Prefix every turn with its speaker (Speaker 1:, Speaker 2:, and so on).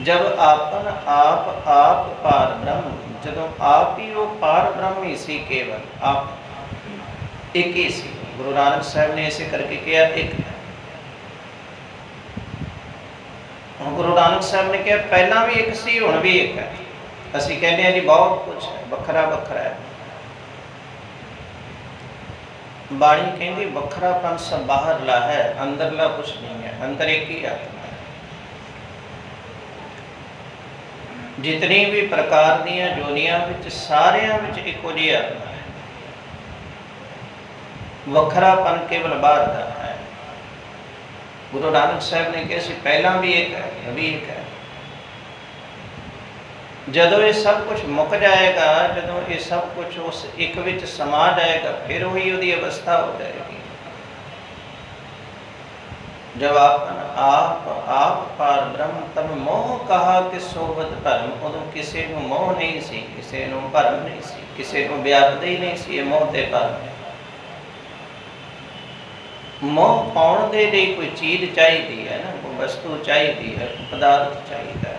Speaker 1: ਜਦ ਆਪਨ ਆਪ ਆਪ ਪਾਰ ਬ੍ਰਹਮ ਜਦੋਂ ਆਪ ਹੀ ਉਹ ਪਾਰ ਬ੍ਰਹਮ ਹੀ ਸੀ ਕੇਵਲ ਆਪ ਇੱਕ ਹੀ ਸੀ ਗੁਰੂ ਨਾਨਕ ਸਾਹਿਬ ਨੇ ਇਸੇ ਕਰਕੇ ਕਿਹਾ ਇੱਕ ਹੁਣ ਗੁਰੂ ਨਾਨਕ ਸਾਹਿਬ ਨੇ ਕਿਹਾ ਪਹਿਲਾਂ ਵੀ ਇੱਕ ਸੀ ਹੁਣ ਵੀ ਇੱਕ ਹੈ ਅਸੀਂ ਕਹਿੰਦੇ ਹਾਂ ਜੀ ਬਹੁਤ ਕੁਝ ਹੈ ਵੱਖਰਾ ਵੱਖਰਾ ਹੈ ਬਾਣੀ ਕਹਿੰਦੀ ਵੱਖਰਾਪਨ ਸਭ ਬਾਹਰਲਾ ਹੈ ਅੰਦਰਲਾ ਕੁਝ ਨਹੀਂ ਹੈ ਅੰਦਰ ਇੱਕ ਹੀ ਆਤਮਾ ਜਿਤਨੀ ਵੀ ਪ੍ਰਕਾਰ ਦੀਆਂ ਜੋਨੀਆਂ ਵਿੱਚ ਸਾਰਿਆਂ ਵਿੱਚ ਇੱਕੋ ਜਿਹੀ ਹੈ। ਵੱਖਰਾਪਨ ਕੇਵਲ ਬਾਹਰ ਦਾ ਹੈ। ਗੁਰੂ ਨਾਨਕ ਸਾਹਿਬ ਨੇ ਕਿਹਾ ਸੀ, ਪਹਿਲਾਂ ਵੀ ਇੱਕ ਹੈ ਹੁਣ ਇੱਕ ਹੈ। ਜਦੋਂ ਇਹ ਸਭ ਕੁਝ ਮੁੱਕ ਜਾਏਗਾ, ਜਦੋਂ ਇਹ ਸਭ ਕੁਝ ਉਸ ਇੱਕ ਵਿੱਚ ਸਮਾ ਜਾਏਗਾ, ਫਿਰ ਉਹੀ ਉਹਦੀ ਅਵਸਥਾ ਹੋ ਜਾਏਗੀ। ਜਵਾਬ ਆਪ ਆਪ ਪਰ ਬ੍ਰਹਮ ਤਬ ਮੋਹ ਕਹਾ ਕਿ ਸੋਬਤ ਧਰਮ ਉਦੋਂ ਕਿਸੇ ਨੂੰ ਮੋਹ ਨਹੀਂ ਸੀ ਕਿਸੇ ਨੂੰ ਭਰਮ ਨਹੀਂ ਸੀ ਕਿਸੇ ਨੂੰ ਵਿਆਪਦਾ ਹੀ ਨਹੀਂ ਸੀ ਇਹ ਮੋਹ ਤੇ ਭਰਮ ਮੋਹ ਪਾਉਣ ਦੇ ਲਈ ਕੋਈ ਚੀਜ਼ ਚਾਹੀਦੀ ਹੈ ਨਾ ਕੋਈ ਵਸਤੂ ਚਾਹੀਦੀ ਹੈ ਕੋਈ ਪਦਾਰਥ ਚਾਹੀਦਾ ਹੈ